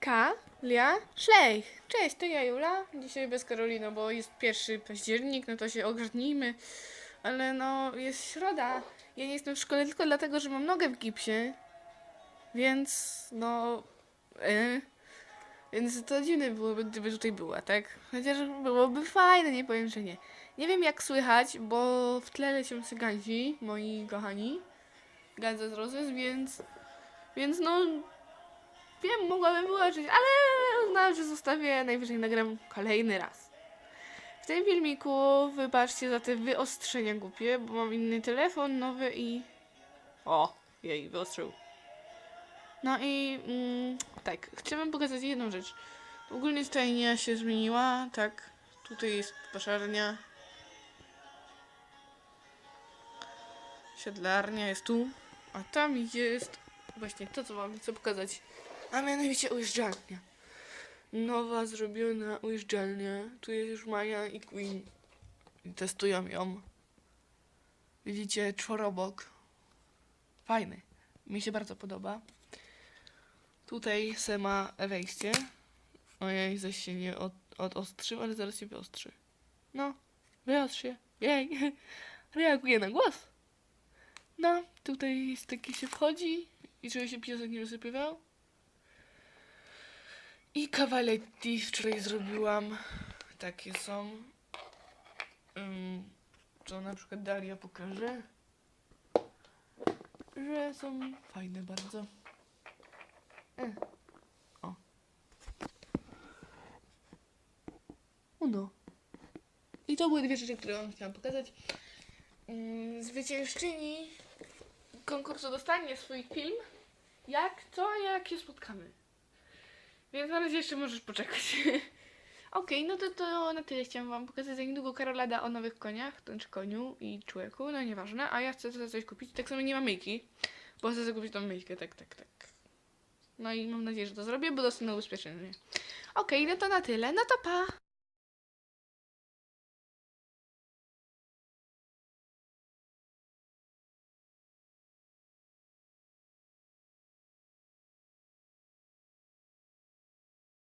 K, Lia, Szlejch. Cześć, to ja Jula. Dzisiaj bez Karolina, bo jest pierwszy październik, no to się ogarnijmy. Ale no, jest środa. Ja nie jestem w szkole tylko dlatego, że mam nogę w gipsie. Więc, no... E, więc to dziwne byłoby, gdyby tutaj była, tak? Chociaż byłoby fajne, nie powiem, że nie. Nie wiem jak słychać, bo w tle lecią cyganci, moi kochani. Guns N' Roses, więc... Więc no... Wiem, mogłabym wyłączyć, ale uznałam, że zostawię, najwyżej nagram kolejny raz. W tym filmiku wybaczcie za te wyostrzenia głupie, bo mam inny telefon, nowy i... O, jej, wyostrzył. No i mm, tak, chciałabym pokazać jedną rzecz. Ogólnie stajnia się zmieniła, tak. Tutaj jest paszarnia. Siedlarnia jest tu, a tam jest właśnie to, co wam chcę pokazać. A mianowicie ujeżdżalnia. Nowa, zrobiona ujeżdżalnia. Tu jest już Maja i Queen. I testują ją. Widzicie, czworobok. Fajny. Mi się bardzo podoba. Tutaj se ma wejście. Ojej, zaś się nie od, odostrzył, ale zaraz się wyostrzy. No, wyostrzy się. Jej, reaguje na głos. No, tutaj jest taki się wchodzi i czuje się piesek nie wysypywał. I cavaletti wczoraj zrobiłam. Takie są. Um, to na przykład Daria pokaże. Że są fajne bardzo. E. O. Uno. I to były dwie rzeczy, które wam chciałam pokazać. Mm, Zwyciężczyni konkursu dostanie swój film. Jak, co, jak się spotkamy. Więc na razie jeszcze możesz poczekać. Okej, no to, to na tyle chciałam wam pokazać. Za niedługo Karola da o nowych koniach, to znaczy koniu i człowieku, no nieważne. A ja chcę sobie coś kupić. Tak samo nie ma myjki, bo chcę sobie kupić tą myjkę, tak, tak, tak. No i mam nadzieję, że to zrobię, bo dostanę ubezpieczenie. Okej, no to na tyle. No to pa!